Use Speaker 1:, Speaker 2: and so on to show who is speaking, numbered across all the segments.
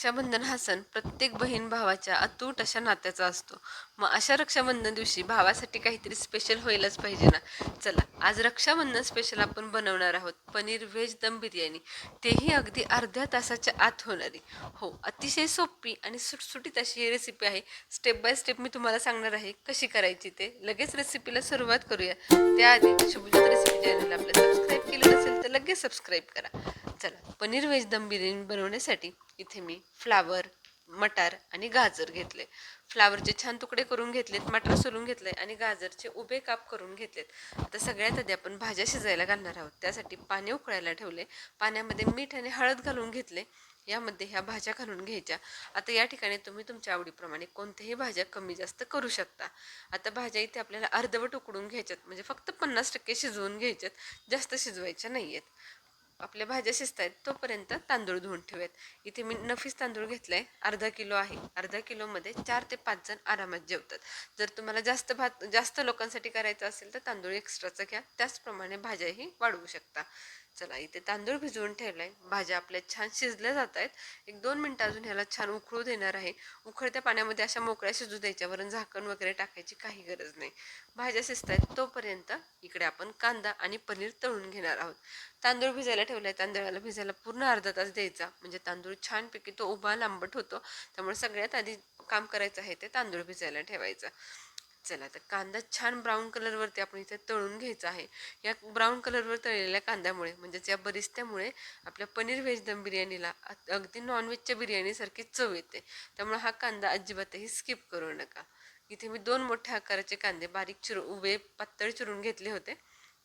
Speaker 1: रक्षाबंधन हा सण प्रत्येक बहीण भावाच्या अतूट अशा नात्याचा असतो. मग अशा रक्षाबंधन दिवशी भावासाठी काहीतरी स्पेशल व्हायलाच पाहिजे ना? चला आज रक्षाबंधन स्पेशल आपण बनवणार आहोत पनीर व्हेज दम बिर्याणी. तेही अगदी अर्ध्या तासाच्या आत होणारी. हो अतिशय सोपी आणि सुटसुटीत अशी ही रेसिपी आहे. स्टेप बाय स्टेप मी तुम्हाला सांगणार आहे कशी करायची ते. लगेच रेसिपीला सुरुवात करूया. त्याआधी शुभजित रेसिपी चॅनल आपलं सबस्क्राईब केलं नसेल तर लगेच सबस्क्राईब करा. चला पनीर व्हेज दम बिर्याणी बनवण्यासाठी इथे मी फ्लावर मटार आणि गाजर घेतले. फ्लावरचे छान तुकडे करून घेतलेत मटार सोलून घेतले आणि गाजरचे उभे काप करून घेतलेत. आता सगळ्यात आधी आपण भाज्या शिजायला घालणार आहोत. त्यासाठी पाणी उकळायला ठेवले. पाण्यामध्ये मीठ आणि हळद घालून घेतले. यामध्ये ह्या भाज्या घालून घ्यायच्या. आता या ठिकाणी तुम्ही तुमच्या आवडीप्रमाणे कोणत्याही भाज्या कमी जास्त करू शकता. आता भाज्या इथे आपल्याला अर्धवट उकडून घ्यायच्यात. म्हणजे फक्त पन्नास टक्के शिजवून घ्यायच्यात. जास्त शिजवायच्या नाही आहेत आपल्या भाज्या शिजत आहेत तोपर्यंत तांदूळ धुवून ठेवूयात इथे मी नफीस तांदूळ घेतलाय अर्धा किलो आहे. अर्धा किलोमध्ये चार ते पाच जण आरामात जेवतात. जर तुम्हाला जास्त भात जास्त लोकांसाठी करायचं असेल तर तांदूळ एक्स्ट्राचा घ्या. त्याचप्रमाणे भाज्याही वाढवू शकता. चला इथे तांदूळ भिजवून ठेवलाय. भाज्या आपल्या छान शिजल्या जात आहेत एक दोन मिनटं अजून ह्याला छान उकळू देणार आहे. उकळत्या पाण्यामध्ये अशा मोकळ्या शिजू द्यायच्या. वरून झाकण वगैरे टाकायची काही गरज नाही. भाज्या शिजत आहेत तोपर्यंत इकडे आपण कांदा आणि पनीर तळून घेणार आहोत. तांदूळ भिजायला ठेवलाय तांदळाला भिजायला पूर्ण अर्धा तास द्यायचा. म्हणजे तांदूळ छानपैकी तो उभा लांबट होतो. त्यामुळे सगळ्यात आधी काम करायचं आहे ते तांदूळ भिजायला ठेवायचं. चला तर कांदा छान ब्राऊन कलरवरती आपण इथे तळून घ्यायचा आहे. या ब्राऊन कलरवर तळलेल्या कांद्यामुळे म्हणजेच या बरिस्त्यामुळे आपल्या पनीर व्हेज दम बिर्याणीला अगदी नॉनव्हेजच्या बिर्याणीसारखी चव येते. त्यामुळे हा कांदा अजिबातही स्किप करू नका. इथे मी दोन मोठ्या आकाराचे कांदे बारीक चिरू उभे पातळ चिरून घेतले होते.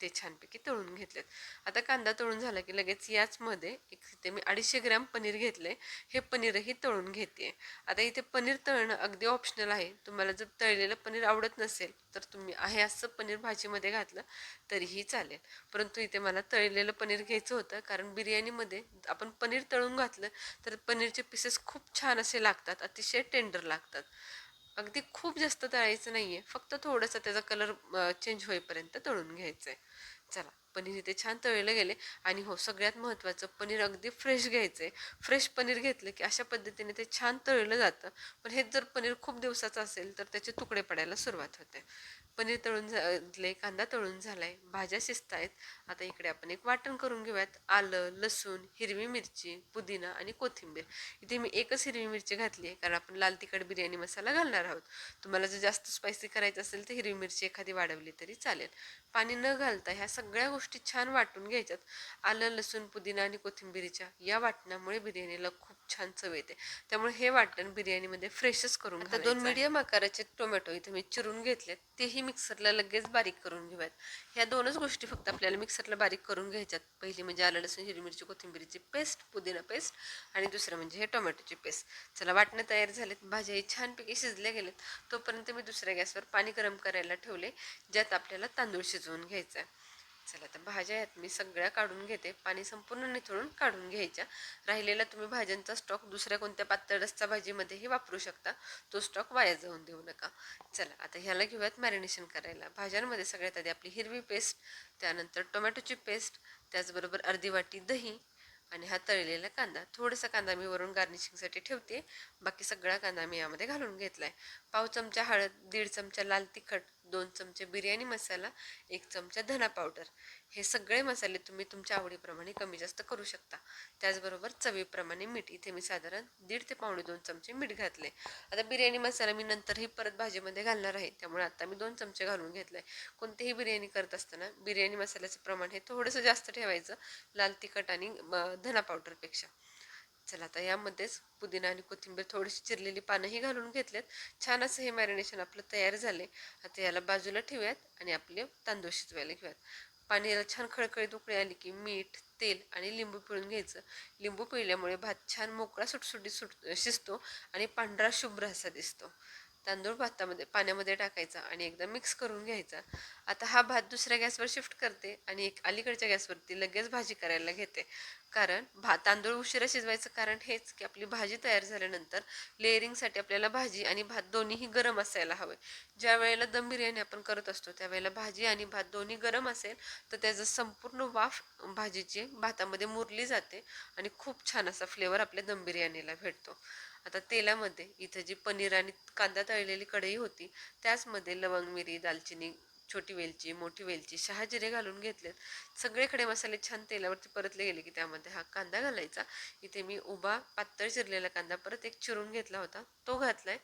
Speaker 1: ते छानपैकी तळून घेतलेत. आता कांदा तळून झाला की लगेच याचमध्ये एक इथे मी अडीचशे ग्रॅम पनीर घेतले हे पनीरही तळून घेते आता इथे पनीर तळणं अगदी ऑप्शनल आहे. तुम्हाला जर तळलेलं पनीर आवडत नसेल तर तुम्ही आहे असं पनीर भाजीमध्ये घातलं तरीही चालेल. परंतु इथे मला तळलेलं पनीर घ्यायचं होतं कारण बिर्याणीमध्ये आपण पनीर तळून घातलं तर पनीरचे पीसेस खूप छान असे लागतात अतिशय टेंडर लागतात. अगदी खूप जास्त तळायचं नाही आहे फक्त थोडंसं त्याचा कलर चेंज होईपर्यंत तळून घ्यायचं आहे चला पनीर इथे छान तळलं गेले. आणि हो सगळ्यात महत्त्वाचं पनीर अगदी फ्रेश घ्यायचं आहे फ्रेश पनीर घेतलं की अशा पद्धतीने ते छान तळलं जातं. पण हेच जर पनीर खूप दिवसाचं असेल तर त्याचे तुकडे पडायला सुरुवात होते. पनीर तळून झाले कांदा तळून झालाय भाज्या शिजत आहेत आता इकडे आपण एक वाटण करून घेऊयात. आलं लसूण हिरवी मिरची पुदिना आणि कोथिंबीर. इथे मी एकच हिरवी मिरची घातली आहे कारण आपण लाल तिखट बिर्याणी मसाला घालणार आहोत. तुम्हाला जर जास्त स्पायसी करायचं असेल तर हिरवी मिरची एखादी वाढवली तरी चालेल. पाणी न घालता ह्या सगळ्या गोष्टी छान वाटून घ्यायच्यात. आलं लसूण पुदिना आणि कोथिंबीरीच्या या वाटणामुळे बिर्याणीला खूप छान चव येते. त्यामुळे हे वाटण बिर्याणीमध्ये फ्रेशच करून दोन मीडियम आकाराचे टोमॅटो इथे मी चिरून घेतलेत. तेही मिक्सरला लगेच बारीक करून घेऊयात. ह्या दोनच गोष्टी फक्त आपल्याला मिक्सरला बारीक करून घ्यायच्यात. पहिली म्हणजे आलं लसूण हिरवी मिरची कोथिंबीरीची पेस्ट पुदिना पेस्ट आणि दुसरं म्हणजे हे टोमॅटोची पेस्ट. चला वाटणं तयार झालेत. भाज्याही छानपैकी शिजल्या गेलेत तोपर्यंत मी दुसऱ्या गॅसवर पाणी गरम करायला ठेवले ज्यात आपल्याला तांदूळ शिजवून घ्यायचा आहे चला तर भाज्या आहेत मी सगळ्या काढून घेते. पाणी संपूर्ण निथळून काढून घ्यायच्या. राहिलेला तुम्ही भाज्यांचा स्टॉक दुसऱ्या कोणत्या पातळ रस्सा भाजीमध्येही वापरू शकता. तो स्टॉक वाया जाऊन देऊ नका. चला आता ह्याला घेऊयात मॅरिनेशन करायला. भाज्यांमध्ये सगळ्यात आधी आपली हिरवी पेस्ट त्यानंतर टोमॅटोची पेस्ट त्याचबरोबर अर्धी वाटी दही आणि हा तळलेला कांदा. थोडासा कांदा मी वरून गार्निशिंगसाठी ठेवते. बाकी सगळा कांदा मी यामध्ये घालून घेतला आहे पाव चमचा हळद दीड चमचा लाल तिखट दोन चमचे बिर्याणी मसाला एक चमचा धना पावडर. हे सगळे मसाले तुम्ही तुमच्या आवडीप्रमाणे कमी जास्त करू शकता. त्याचबरोबर चवीप्रमाणे मीठ. इथे मी साधारण दीड ते पावणे दोन चमचे मीठ घातले. आता बिर्याणी मसाला मी नंतरही परत भाजीमध्ये घालणार आहे. त्यामुळे आता मी दोन चमचे घालून घेतले कोणतीही बिर्याणी करत असताना बिर्याणी मसाल्याचं प्रमाण हे थोडंसं जास्त ठेवायचं. लाल तिखट आणि धना पावडरपेक्षा. चला आता यामध्येच पुदिना आणि कोथिंबीर थोडीशी चिरलेली पानंही घालून घेतलेत. छान असं हे मॅरिनेशन आपलं तयार झाले आता याला बाजूला ठेवूयात आणि आपले तांदूळ शिजवायला घेऊयात. पाणी याला छान खळखळीत उकळी आली की मीठ तेल आणि लिंबू पिळून घ्यायचं. लिंबू पिळल्यामुळे भात छान मोकळा सुटसुटीत सुट शिजतो आणि पांढरा शुभ्र असा दिसतो. तांदूळ भातामध्ये पाण्यामध्ये टाकायचा आणि एकदा मिक्स करून घ्यायचा. आता हा भात दुसऱ्या गॅसवर शिफ्ट करते आणि एक अलीकडच्या गॅसवरती लगेच भाजी करायला घेते. कारण भात तांदूळ उशिरा शिजवायचं कारण हेच की आपली भाजी तयार झाल्यानंतर लेअरिंगसाठी आपल्याला भाजी आणि भात दोन्हीही गरम असायला हवे. ज्या वेळेला दम बिर्याणी आपण करत असतो त्यावेळेला भाजी आणि भात दोन्ही गरम असेल तर त्याचं संपूर्ण वाफ भाजीची भातामध्ये मुरली जाते आणि खूप छान असा फ्लेवर आपल्या दम बिर्याणीला भेटतो. आता तेलामध्ये इथं जी पनीर आणि कांदा तळलेली कढई होती त्याचमध्ये लवंग मिरी दालचिनी छोटी वेलची मोठी वेलची शहाजिरे घालून घेतलेत. सगळे खडे मसाले छान तेलावरती परतले गेले की त्यामध्ये हा कांदा घालायचा. इथे मी उभा पातळ चिरलेला कांदा परत एक चिरून घेतला होता. तो घातलाय.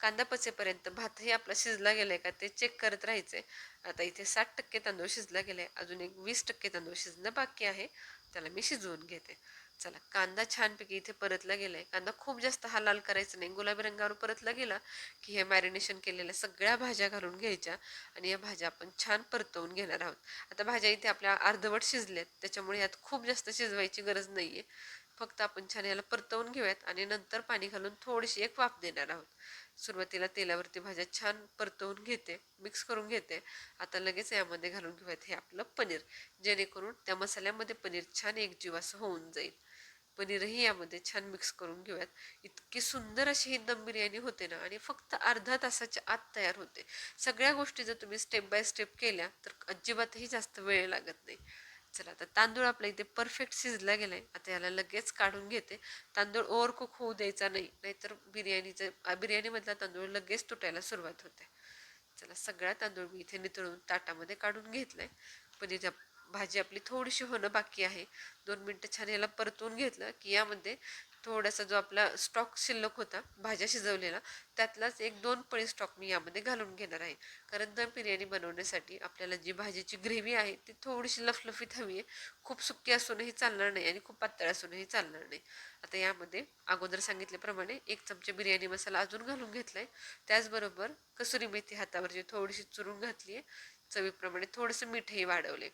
Speaker 1: कांदा पचेपर्यंत भातही आपला शिजला गेलाय का ते चेक करत राहायचंय. आता इथे साठ टक्के तांदूळ शिजला गेलाय. अजून एक वीस टक्के तांदूळ शिजणं बाकी आहे. त्याला मी शिजवून घेते. चला कांदा छानपैकी इथे परतला गेलाय. कांदा खूप जास्त हा लाल करायचा नाही. गुलाबी रंगावर परतला गेला की हे मॅरिनेशन केलेल्या सगळ्या भाज्या घालून घ्यायच्या आणि या भाज्या आपण छान परतवून घेणार आहोत. आता भाज्या इथे आपल्या अर्धवट शिजल्यात त्याच्यामुळे यात खूप जास्त शिजवायची गरज नाहीये. फक्त आपण छान याला परतवून घेऊयात आणि नंतर पाणी घालून थोडीशी एक वाफ देणार आहोत. सुरुवातीला तेलावरती भाज्या छान परतवून घेते मिक्स करून घेते. आता लगेच यामध्ये घालून घेऊयात हे आपलं पनीर. जेणेकरून त्या मसाल्यामध्ये पनीर छान एकजीव असं होऊन जाईल. पनीरही यामध्ये छान मिक्स करून घेऊयात. इतकी सुंदर अशी ही दम बिर्याणी होते ना आणि फक्त अर्धा तासाच्या आत तयार होते. सगळ्या गोष्टी जर तुम्ही स्टेप बाय स्टेप केल्या तर अजिबातही जास्त वेळ लागत नाही. चला आता तांदूळ आपल्या इथे परफेक्ट शिजला गेलाय. आता याला लगेच काढून घेते. तांदूळ ओव्हर कुक होऊ द्यायचा नाही नाहीतर बिर्याणीचं बिर्याणीमधला तांदूळ लगेच तुटायला सुरुवात होते. चला सगळा तांदूळ मी इथे नितळून ताटामध्ये काढून घेतलाय. पनीर भाजी आपली थोडीशी होणं बाकी आहे. दोन मिनटं छान याला परतवून घेतलं की यामध्ये थोडासा जो आपला स्टॉक शिल्लक होता भाज्या शिजवलेला त्यातलाच एक दोन पळी स्टॉक मी यामध्ये घालून घेणार आहे. कारण दम बिर्याणी बनवण्यासाठी आपल्याला जी भाजीची ग्रेव्ही आहे ती थोडीशी लफलफीत हवी आहे. खूप सुकी असूनही चालणार नाही आणि खूप पातळ असूनही चालणार नाही. आता यामध्ये अगोदर सांगितल्याप्रमाणे एक चमचे बिर्याणी मसाला अजून घालून घेतला आहे त्याचबरोबर कसुरी मेथी हातावरची थोडीशी चुरून घातली आहे चवीप्रमाणे थोडंसं मीठही वाढवले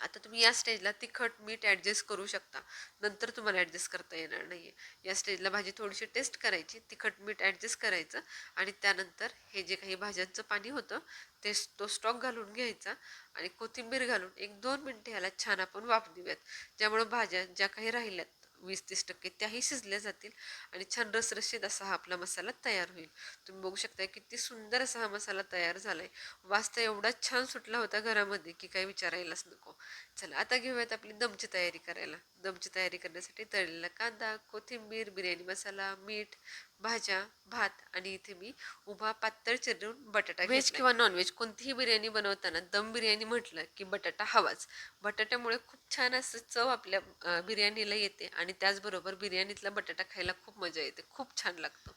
Speaker 1: आता तुम्ही या स्टेजला तिखट मीठ ॲडजस्ट करू शकता. नंतर तुम्हाला ॲडजस्ट करता येणार नाही आहे या स्टेजला भाजी थोडीशी टेस्ट करायची तिखट मीठ ॲडजस्ट करायचं आणि त्यानंतर हे जे काही भाज्यांचं पाणी होतं ते तो स्टॉक घालून घ्यायचा आणि कोथिंबीर घालून एक दोन मिनटं ह्याला छान आपण वाफ देऊयात. ज्यामुळं भाज्या ज्या काही राहिल्यात वीस तीस टक्के त्याही शिजल्या जातील आणि छान रसरशीत असा हा आपला मसाला तयार होईल. तुम्ही बघू शकता किती सुंदर असा हा मसाला तयार झाला आहे वास्ता एवढा छान सुटला होता घरामध्ये की काही विचारायलाच नको. चला आता घेऊयात आपली दमची तयारी करायला. दमची तयारी करण्यासाठी तळलेला कांदा कोथिंबीर बिर्याणी मसाला मीठ भाज्या भात आणि इथे मी उभा पातळ चिरून बटाटा व्हेज किंवा नॉनव्हेज कोणतीही बिर्याणी बनवताना दम बिर्याणी म्हटलं की बटाटा हवाच. बटाट्यामुळे खूप छान असं चव आपल्या बिर्याणीला येते आणि त्याचबरोबर बिर्याणीतला बटाटा खायला खूप मजा येते. खूप छान लागतो.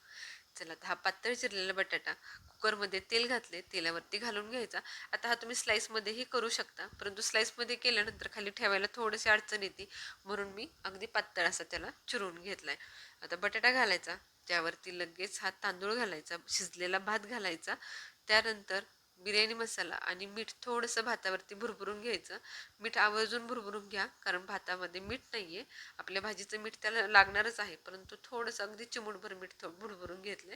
Speaker 1: चला आता हा पातळ चिरलेला बटाटा कुकरमध्ये तेल घातले तेलावरती घालून घ्यायचा. आता हा तुम्ही स्लाईसमध्येही करू शकता परंतु स्लाईसमध्ये केल्यानंतर खाली ठेवायला थोडीशी अडचण येते. म्हणून मी अगदी पातळ असा त्याला चिरून घेतला आहे आता बटाटा घालायचा त्यावरती लगेच हा तांदूळ घालायचा शिजलेला भात घालायचा. त्यानंतर बिर्याणी मसाला आणि मीठ थोडंसं भातावरती भुरभुरून घ्यायचं. मीठ आवर्जून भुरभुरून घ्या कारण भातामध्ये मीठ नाही आहे आपल्या भाजीचं मीठ त्याला लागणारच आहे परंतु थोडंसं अगदी चिमूटभर मीठ थोडं भुरभुरून घेतलं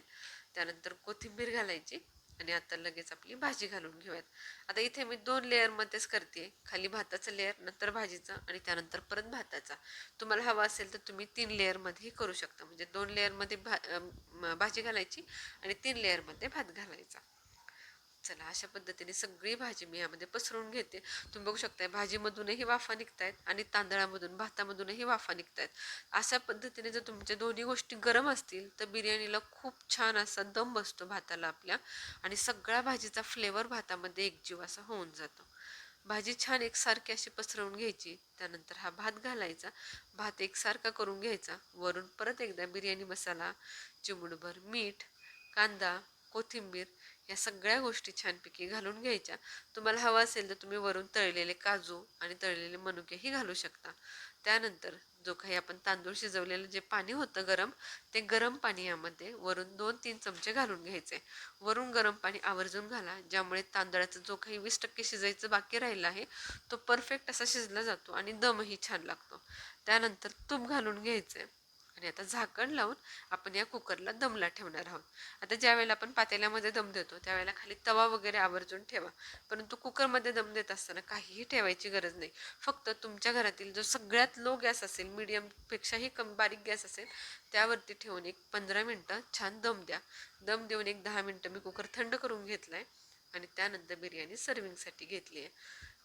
Speaker 1: त्यानंतर कोथिंबीर घालायची आणि आता लगेच आपली भाजी घालून घेऊयात. आता इथे मी दोन लेअरमध्येच करते. खाली भाताचं लेअर नंतर भाजीचा आणि त्यानंतर परत भाताचा. तुम्हाला हवा असेल तर तुम्ही तीन लेअरमध्येही करू शकता. म्हणजे दोन लेअरमध्ये भा भाजी घालायची आणि तीन लेअरमध्ये भात घालायचा. चला अशा पद्धतीने सगळी भाजी मी यामध्ये पसरून घेते. तुम्ही बघू शकताय भाजीमधूनही वाफा निघतायत आणि तांदळामधून भातामधूनही वाफा निघतायत. अशा पद्धतीने जर तुमच्या दोन्ही गोष्टी गरम असतील तर बिर्याणीला खूप छान असा दम बसतो भाताला आपल्या आणि सगळ्या भाजीचा फ्लेवर भातामध्ये एकजीव असा होऊन जातो. भाजी छान एकसारखी अशी पसरवून घ्यायची त्यानंतर हा भात घालायचा. भात एकसारखा करून घ्यायचा. वरून परत एकदा बिर्याणी मसाला चिमुडभर मीठ कांदा कोथिंबीर या सगळ्या गोष्टी छानपैकी घालून घ्यायच्या. तुम्हाला हवं असेल तर तुम्ही वरून तळलेले काजू आणि तळलेले मनुकेही घालू शकता. त्यानंतर जो काही आपण तांदूळ शिजवलेलं जे पाणी होतं गरम ते गरम पाणी यामध्ये वरून दोन तीन चमचे घालून घ्यायचे. वरून गरम पाणी आवर्जून घाला ज्यामुळे तांदळाचा जो काही वीस टक्के शिजायचं बाकी राहिला आहे तो परफेक्ट असा शिजला जातो आणि दमही छान लागतो. त्यानंतर तूप घालून घ्यायचे. आणि आता झाकण लावून आपण या कुकरला दमला ठेवणार आहोत. आता ज्या वेळेला आपण पातेल्यामध्ये दम देतो त्यावेळेला खाली तवा वगैरे आवर्जून ठेवा. परंतु कुकरमध्ये दम देत असताना काहीही ठेवायची गरज नाही. फक्त तुमच्या घरातील जो सगळ्यात लो गॅस असेल मिडियमपेक्षाही कम बारीक गॅस असेल त्यावरती ठेवून एक पंधरा मिनटं छान दम द्या. दम देऊन एक दहा मिनटं मी कुकर थंड करून घेतला आहे आणि त्यानंतर बिर्याणी सर्विंगसाठी घेतली आहे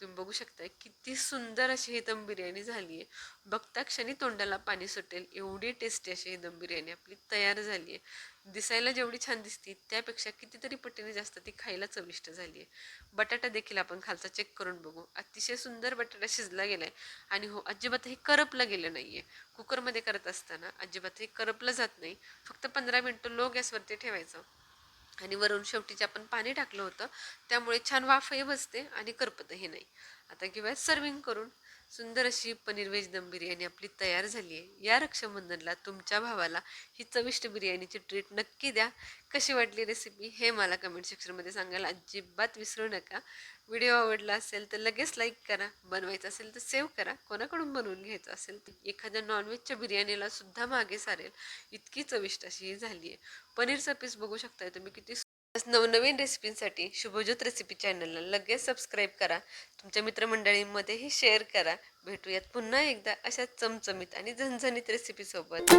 Speaker 1: तुम्ही बघू शकता किती सुंदर अशी ही दम बिर्याणी झाली आहे बघता क्षणी तोंडाला पाणी सुटेल एवढी टेस्टी अशी ही दम बिर्याणी आपली तयार झाली आहे दिसायला जेवढी छान दिसती त्यापेक्षा कितीतरी पटीने जास्त ती खायला चविष्ट झाली आहे बटाटा देखील आपण खालचा चेक करून बघू. अतिशय सुंदर बटाटा शिजला गेला आहे आणि हो अजिबातही करपला गेलं नाही आहे कुकरमध्ये करत असताना अजिबातही करपलं जात नाही. फक्त पंधरा मिनटं लो गॅसवरती ठेवायचं. आणि वरून शेवटीचे आपण पाणी टाकलं होतं. त्यामुळे छान वाफही बसते आणि करपतही नाही. आता किंवा सर्विंग करून. सुंदर अशी पनीर व्हेज दम बिर्याणी आपली तयार झाली आहे. या रक्षाबंधनला तुमच्या भावाला ही चविष्ट बिर्याणीची ट्रीट नक्की द्या. कशी वाटली रेसिपी हे मला कमेंट सेक्शनमध्ये सांगायला अजिबात विसरू नका. व्हिडिओ आवडला असेल तर लगेच लाईक करा. बनवायचं असेल तर सेव्ह करा. कोणाकडून बनवून घ्यायचं असेल तर एखाद्या नॉनव्हेजच्या बिर्याणीला सुद्धा मागे सारेल. इतकी चविष्ट अशी ही झाली आहे. पनीरचा पीस बघू शकताय तुम्ही किती नवनवीन रेसिपींसाठी शुभज्योत रेसिपी चॅनलला लगेच सबस्क्राईब करा. तुमच्या मित्रमंडळींमध्येही शेअर करा. भेटूयात पुन्हा एकदा अशा चमचमीत आणि झणझणीत रेसिपीसोबत.